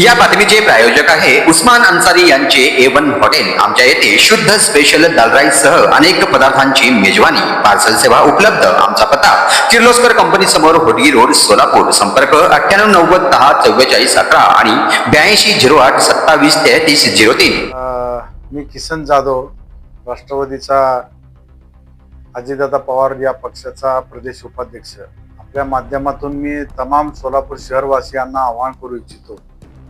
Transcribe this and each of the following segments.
या बातमीचे प्रायोजक आहे उस्मान अन्सारी यांचे ए वन हॉटेल. आमच्या येथे शुद्ध स्पेशल दाल राईस सह अनेक पदार्थांची मेजवानी पार्सल सेवा उपलब्ध आमचा पत्ता किर्लोस्कर कंपनी समोर होडगी रोड सोलापूर. संपर्क अठ्ठ्याण्णव नव्वद दहा चव्वेचाळीस अकरा आणि ब्याऐंशी झिरो आठ सत्तावीस तेहतीस झिरो तीन. मी किसन जाधव राष्ट्रवादीचा अजितदादा पवार या पक्षाचा प्रदेश उपाध्यक्ष. आपल्या माध्यमातून मी तमाम सोलापूर शहरवासियांना आवाहन करू इच्छितो.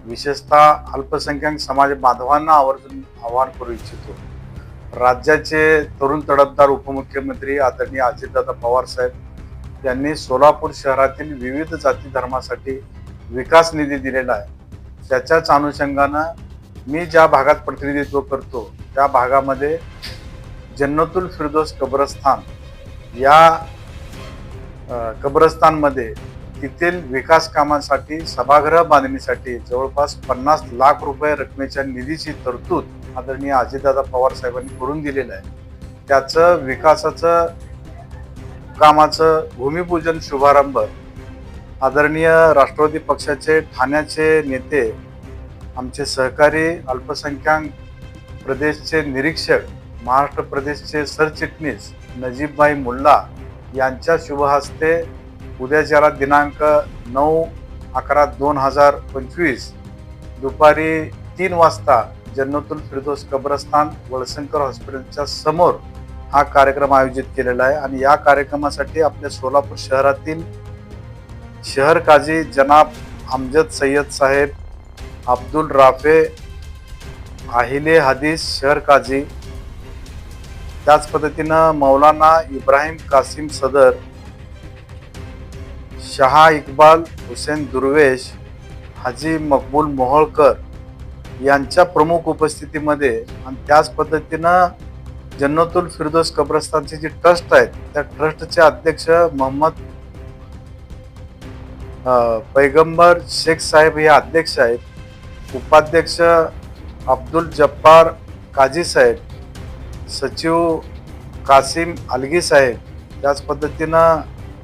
विशेषतः अल्पसंख्याक समाज बांधवांना आवर्जून आवाहन करू इच्छितो. राज्याचे तरुण तडफदार उपमुख्यमंत्री आदरणीय अजितदादा पवार साहेब यांनी सोलापूर शहरातील विविध जाती धर्मासाठी विकास निधी दिलेला आहे. त्याच्याच अनुषंगानं मी ज्या भागात प्रतिनिधित्व करतो त्या भागामध्ये जन्नतुल फिरदोस कब्रस्तान या कब्रस्तानमध्ये तेथील विकास कामांसाठी सभागृह बांधणीसाठी जवळपास पन्नास लाख रुपये रकमेच्या निधीची तरतूद आदरणीय अजितदादा पवार साहेबांनी करून दिलेलं आहे. त्याचं विकासाचं कामाचं भूमिपूजन शुभारंभ आदरणीय राष्ट्रवादी पक्षाचे ठाण्याचे नेते आमचे सहकारी अल्पसंख्याक प्रदेशचे निरीक्षक महाराष्ट्र प्रदेशचे सरचिटणीस नजीबभाई मुल्ला यांच्या शुभहस्ते उद्याच्याला दिनांक नऊ अकरा दोन हजार पंचवीस दुपारी तीन वाजता जन्नतुल फिरदोस कब्रस्तान वळसंकर हॉस्पिटलच्या समोर हा कार्यक्रम आयोजित केलेला आहे. आणि या कार्यक्रमासाठी आपल्या सोलापूर शहरातील शहर काझी जनाब अमजद सय्यद साहेब अब्दुल राफे आहिले हदीस शहर काझी त्याच पद्धतीनं मौलाना इब्राहिम कासिम सदर शहा इक्बाल हुसेन दुर्वेश हाजी मकबूल मोहोळकर यांच्या प्रमुख उपस्थितीमध्ये आणि त्याच पद्धतीनं जन्नतुल फिरदोस कब्रस्तानचे जे ट्रस्ट आहेत त्या ट्रस्टचे अध्यक्ष मोहम्मद पैगंबर शेख साहेब हे अध्यक्ष आहेत. उपाध्यक्ष अब्दुल जब्बार काझी साहेब सचिव कासिम अलगी साहेब त्याच पद्धतीनं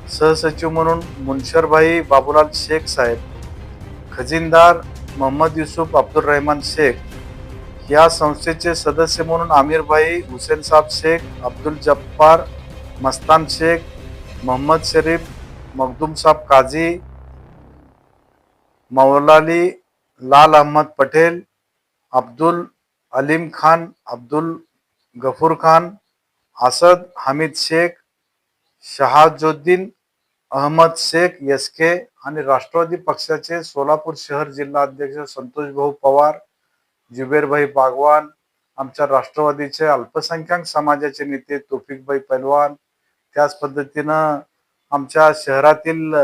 सहसचिव म्हणून मुनशरभाई बाबूलाल शेख साहेब खजिनदार मोहम्मद युसुफ अब्दुल रहमान शेख या संस्थेचे सदस्य म्हणून आमिरभाई हुसेन साहब शेख अब्दुल जब्बार मस्तान शेख मोहम्मद शरीफ मखदूम साहब काझी मौलाली लाल अहमद पटेल अब्दुल अलीम खान अब्दुल गफूर खान असद हमीद शेख शहाजुद्दीन अहमद शेख यसके आणि राष्ट्रवादी पक्षाचे सोलापूर शहर जिल्हा अध्यक्ष संतोष भाऊ पवार जुबेरभाई बागवान आमच्या राष्ट्रवादीचे अल्पसंख्याक समाजाचे नेते तोफिकभाई पैलवान त्याच पद्धतीनं आमच्या शहरातील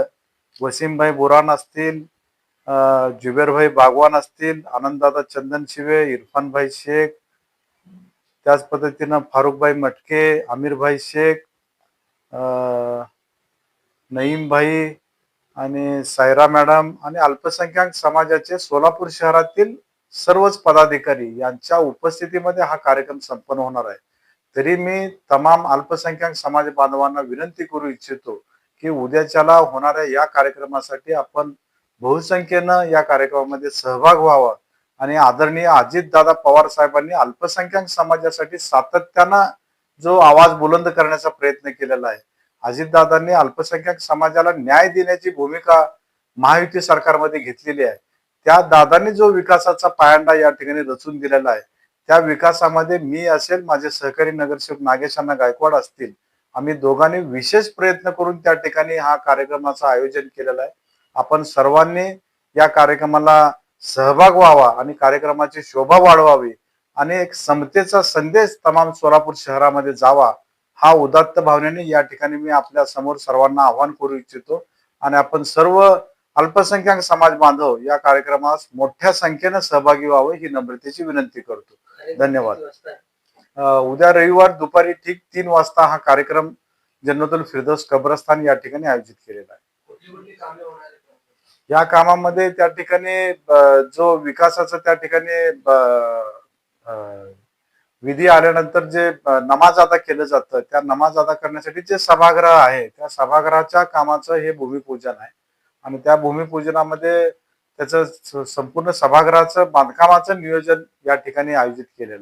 वसीमभाई बुरान असतील जुबेरभाई बागवान असतील आनंददादा चंदन शिवे इरफानभाई शेख त्याच पद्धतीनं फारुखभाई मटके आमिरभाई शेख नईमभाई आणि सायरा मॅडम आणि अल्पसंख्याक समाजाचे सोलापूर शहरातील सर्वच पदाधिकारी यांच्या उपस्थितीमध्ये हा कार्यक्रम संपन्न होणार आहे. तरी मी तमाम अल्पसंख्याक समाज बांधवांना विनंती करू इच्छितो की उद्याच्याला होणाऱ्या या कार्यक्रमासाठी आपण बहुसंख्येनं या कार्यक्रमामध्ये सहभाग व्हावा आणि आदरणीय अजितदादा पवार साहेबांनी अल्पसंख्याक समाजासाठी सातत्यानं जो आवाज बुलंद करण्याचा प्रयत्न केलेला आहे अजितदादांनी अल्पसंख्याक समाजाला न्याय देण्याची भूमिका महायुती सरकारमध्ये घेतलेली आहे. त्या दादांनी जो विकासाचा पायंडा या ठिकाणी रचून दिलेला आहे त्या विकासामध्ये मी असेल माझे सहकारी नगरसेवक नागेश अण्णा गायकवाड असतील आम्ही दोघांनी विशेष प्रयत्न करून त्या ठिकाणी हा कार्यक्रमाचं आयोजन केलेलं आहे. आपण सर्वांनी या कार्यक्रमाला सहभाग व्हावा आणि कार्यक्रमाची शोभा वाढवावी आणि एक समतेचा संदेश तमाम सोलापूर शहरामध्ये जावा हा उदात्त भावनेने या ठिकाणी मी आपल्यासमोर सर्वांना आवाहन करू इच्छितो. आणि आपण सर्व अल्पसंख्याक समाज बांधव या कार्यक्रमास मोठ्या संख्येनं सहभागी व्हावं ही नम्रतेची विनंती करतो. धन्यवाद. उद्या रविवार दुपारी ठीक तीन वाजता हा कार्यक्रम जन्नतुल फिरदोस कब्रस्तान या ठिकाणी आयोजित केलेला आहे. या कामामध्ये त्या ठिकाणी जो विकासाचा त्या ठिकाणी विधी आल्यानंतर जे नमाज अदा केलं जातं त्या नमाज अदा करण्यासाठी जे सभागृह आहे त्या सभागृहाच्या कामाचं हे भूमिपूजन आहे. आणि त्या भूमिपूजनामध्ये त्याचं संपूर्ण सभागृहाचं बांधकामाचं नियोजन या ठिकाणी आयोजित केलेलं आहे.